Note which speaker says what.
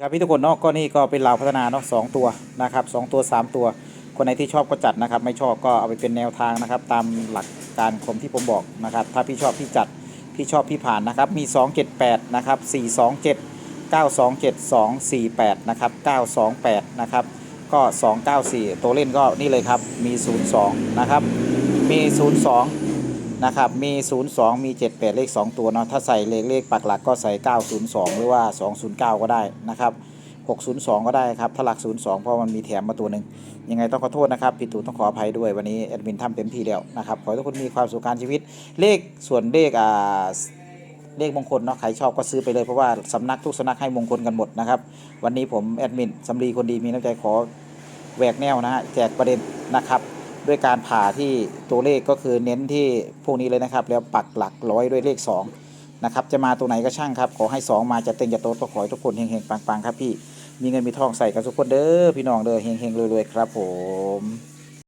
Speaker 1: ครับพี่ทุกคนเนาะก็นี่ก็เป็นเราวพัฒนาเนาะสองตัวนะครับสองตัวสามตัว คนไหนที่ชอบก็จัดนะครับ ไม่ชอบก็เอาไปเป็นแนวทางนะครับ ตามหลักการคมที่ผมบอกนะครับ ถ้าพี่ชอบพี่จัดพี่ชอบพี่ผ่านนะครับ มี 278นะครับ427 927 248นะครับ928นะครับก็ 294 ตัวเล่นก็นี่เลยครับมี 02นะครับมี 02 นะครับมี 02 มี 78 เลข 2 ตัวเนาะถ้าใส่เลขเลขปักหลักก็ใส่ 902 หรือว่า 209 ก็ได้นะครับ 602 ก็ได้ครับ ถ้าหลัก 02 เพราะมันมีแถมมาตัวหนึ่งยังไงต้องขอโทษนะครับผิดถูกต้องขออภัยด้วยวันนี้แอดมินทำเต็มที่แล้วนะครับ ขอให้ทุกคนมีความสุขการชีวิต เลขส่วนเลขอ่าเลขมงคลเนาะใครชอบก็ซื้อไปเลยเพราะว่าสำนักทุกสำนักให้มงคลกันหมดนะครับ วันนี้ผมแอดมินสำลีคนดีมีน้ำใจขอแหวกแนวนะฮะแจกประเด็นนะครับ ด้วยการผ่าที่ตัวเลขก็คือเน้นที่พวกนี้เลยนะครับ แล้วปักหลักร้อยด้วยเลข2นะครับจะมาตัวไหนก็ช่างครับ ขอให้ 2 มาจะเต็งจะโตก็ขอให้ทุกคนเฮงๆปังๆครับพี่มีเงินมีทองใส่กันทุกคนเด้อพี่น้องเด้อเฮงๆรวยๆครับผม